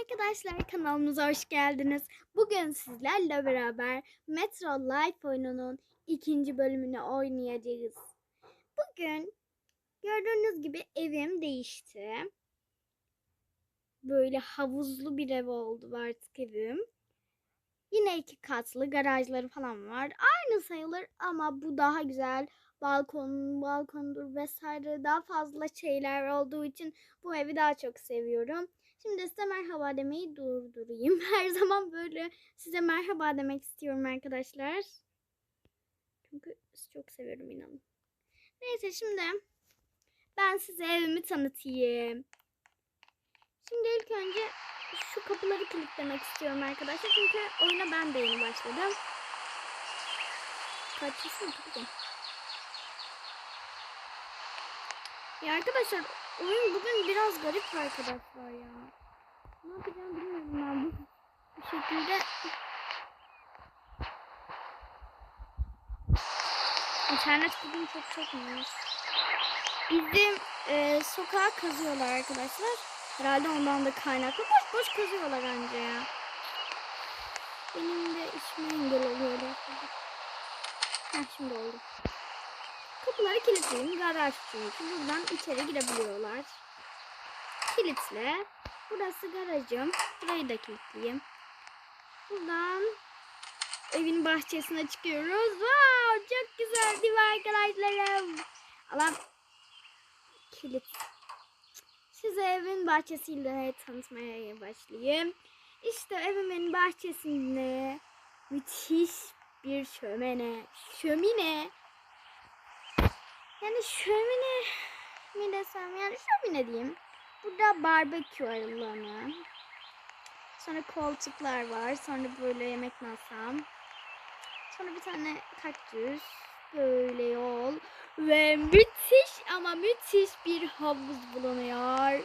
arkadaşlar kanalımıza hoş geldiniz. Bugün sizlerle beraber Metro Life oyununun ikinci bölümünü oynayacağız. Bugün gördüğünüz gibi evim değişti. Böyle havuzlu bir ev oldu artık evim. Yine iki katlı garajları falan var. Aynı sayılır ama bu daha güzel. Balkon, balkondur vesaire daha fazla şeyler olduğu için bu evi daha çok seviyorum. Şimdi size merhaba demeyi durdurayım. Her zaman böyle size merhaba demek istiyorum arkadaşlar. Çünkü çok seviyorum inanın. Neyse şimdi ben size evimi tanıtayım. Şimdi ilk önce şu kapıları kilitlemek istiyorum arkadaşlar. Çünkü oyuna ben de yeni başladım. Tutacağım? Ya arkadaşlar oyun bugün biraz garip arkadaşlar ya. Ne yapacağım bilmiyorum ben bu, şekilde. İnternet bugün çok çekmiyor. Bizim e, sokağa kazıyorlar arkadaşlar. Herhalde ondan da kaynaklı. Boş boş kazıyorlar anca ya. Benim de işime engel oluyorlar. Heh şimdi oldu. Kapıları kilitleyeyim. Garaj çünkü. Buradan içeri girebiliyorlar. Kilitle. Burası garajım. Burayı da kilitleyeyim. Buradan evin bahçesine çıkıyoruz. Wow, çok güzel değil mi arkadaşlarım? Alan kilit. Size evin bahçesiyle tanıtmaya başlayayım. İşte evimin bahçesinde müthiş bir şömine. Şömine. Yani şömine mi desem yani şömine diyeyim. Burada barbekü alanı. Sonra koltuklar var. Sonra böyle yemek masam. Sonra bir tane kaktüs. Böyle yol. Ve müthiş ama müthiş bir havuz bulunuyor.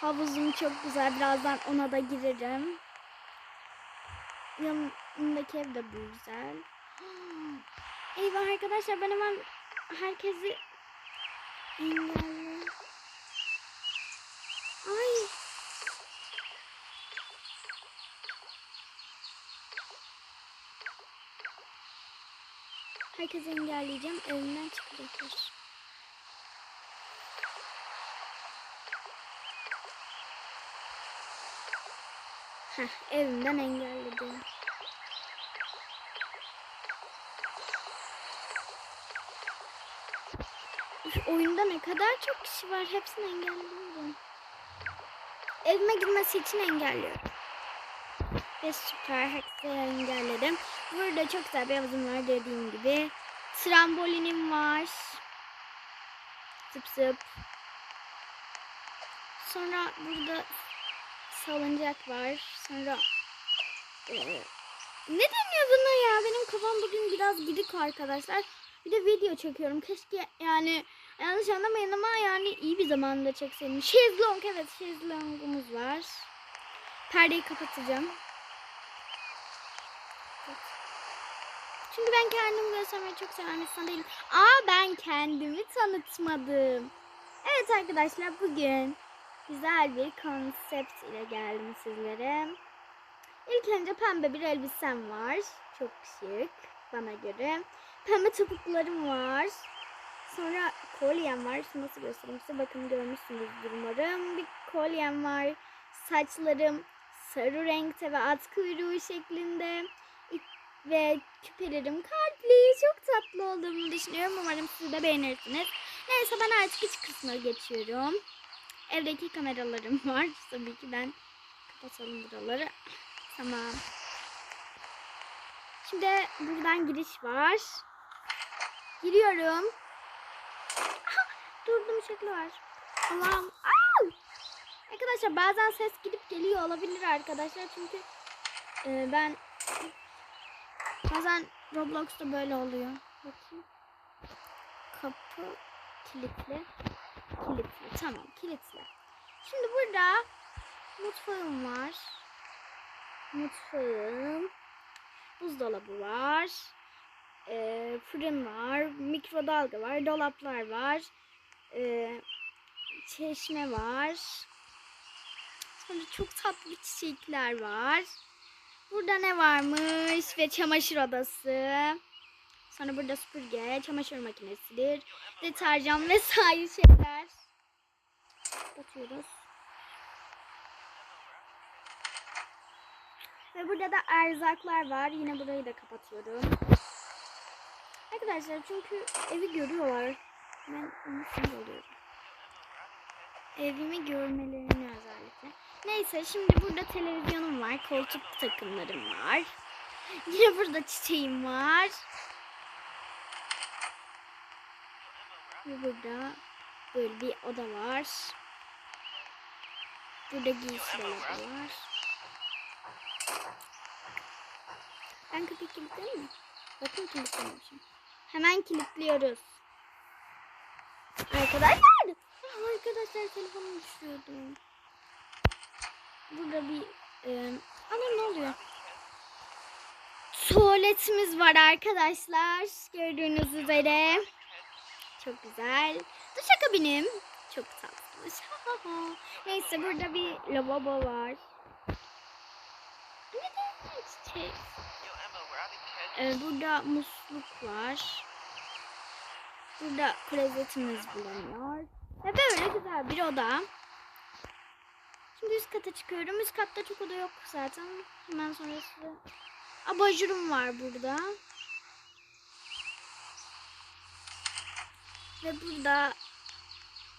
Havuzum çok güzel. Birazdan ona da girerim. Yanındaki ev de bu güzel. Eyvah arkadaşlar ben hemen herkesi engelliyorum. Ay. Herkesi engelleyeceğim. Evimden çıkacaklar. Heh, evimden engelledim. Oyunda ne kadar çok kişi var. Hepsini engelliyorum. Evime girmesi için engelliyorum. Ve süper hepsini engelledim. Burada çok güzel bir havuzum var dediğim gibi. Trambolinim var. Zıp zıp. Sonra burada salıncak var. Sonra e, ne deniyor buna ya? Benim kafam bugün biraz gidik arkadaşlar. Bir de video çekiyorum. Keşke yani yanlış anlamayın ama yani iyi bir zamanda çekseydim. Şezlong evet şezlongumuz var. Perdeyi kapatacağım. Çünkü ben kendimi göstermeyi çok seven insan değilim. Aa ben kendimi tanıtmadım. Evet arkadaşlar bugün güzel bir konsept ile geldim sizlere. İlk önce pembe bir elbisem var. Çok şık bana göre. Pembe topuklarım var. Sonra kolyem var. Şu nasıl göstereyim size? Bakın görmüşsünüzdür umarım. Bir kolyem var. Saçlarım sarı renkte ve at kuyruğu şeklinde. Ve küpelerim kalpli. Çok tatlı olduğumu düşünüyorum. Umarım siz de beğenirsiniz. Neyse ben artık iç kısmına geçiyorum. Evdeki kameralarım var. Tabii ki ben kapatalım buraları. Tamam. Şimdi buradan giriş var. Giriyorum. Durdum şekli var. Allah'ım. Arkadaşlar bazen ses gidip geliyor olabilir arkadaşlar. Çünkü e, ben bazen Roblox'ta böyle oluyor. Bakayım. Kapı kilitli. Kilitli. Tamam kilitli. Şimdi burada mutfağım var. Mutfağım. Buzdolabı var. Ee, fırın var. Mikrodalga var. Dolaplar var. Ee, çeşme var. Sonra çok tatlı çiçekler var. Burada ne varmış? Ve çamaşır odası. Sonra burada süpürge, çamaşır makinesidir. Deterjan vesaire şeyler. Batıyoruz. Ve burada da erzaklar var. Yine burayı da kapatıyorum. Arkadaşlar çünkü evi görüyorlar. Ben onu sinir oluyorum. Evimi görmelerini özellikle. Neyse şimdi burada televizyonum var. Koltuk takımlarım var. Yine burada çiçeğim var. Ve burada böyle bir oda var. Burada giysi var. Ben kapıyı kilitleyeyim mi? Bakın kilitlemişim. Hemen kilitliyoruz. Arkadaşlar. Arkadaşlar telefonum düşüyordu. Burada bir e, ana ne oluyor? Tuvaletimiz var arkadaşlar. Gördüğünüz üzere. Çok güzel. Duş kabinim. Çok tatlı. Neyse burada bir lavabo var. Ne de çiçek. Ee, burada musluk var. Burada klozetimiz bulunuyor. Ve böyle güzel bir oda. Şimdi üst kata çıkıyorum. Üst katta çok oda yok zaten. Hemen sonrası. Abajurum var burada. Ve burada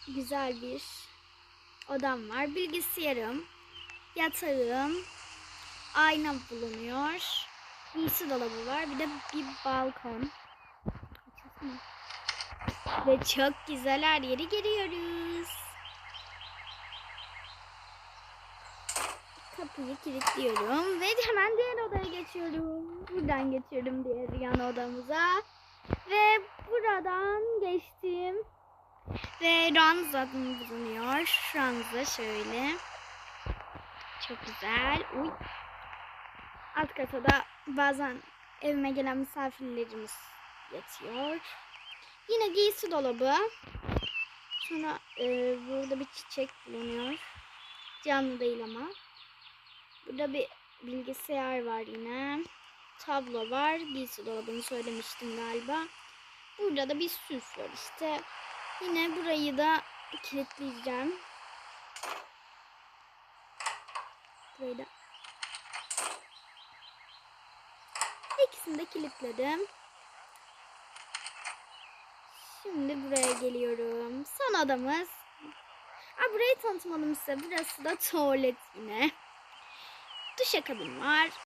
güzel bir odam var. Bilgisayarım, yatağım, ayna bulunuyor. Giysi dolabı var. Bir de bir balkon. Açılsana. Ve çok güzel her yeri görüyoruz. Kapıyı kilitliyorum ve hemen diğer odaya geçiyorum. Buradan geçiyorum diğer yan odamıza. Ve buradan geçtim. Ve ranzam bulunuyor. Ranza şöyle. Çok güzel. Uy. Alt kata da bazen evime gelen misafirlerimiz yatıyor. Yine giysi dolabı. Sonra e, burada bir çiçek bulunuyor. Canlı değil ama. Burada bir bilgisayar var yine. Tablo var. Giysi dolabını söylemiştim galiba. Burada da bir süs var işte. Yine burayı da kilitleyeceğim. Burayı da. İkisini de kilitledim. Şimdi buraya geliyorum. Son odamız. Aa, burayı tanıtmadım size. Burası da tuvalet yine. Duşakabin var.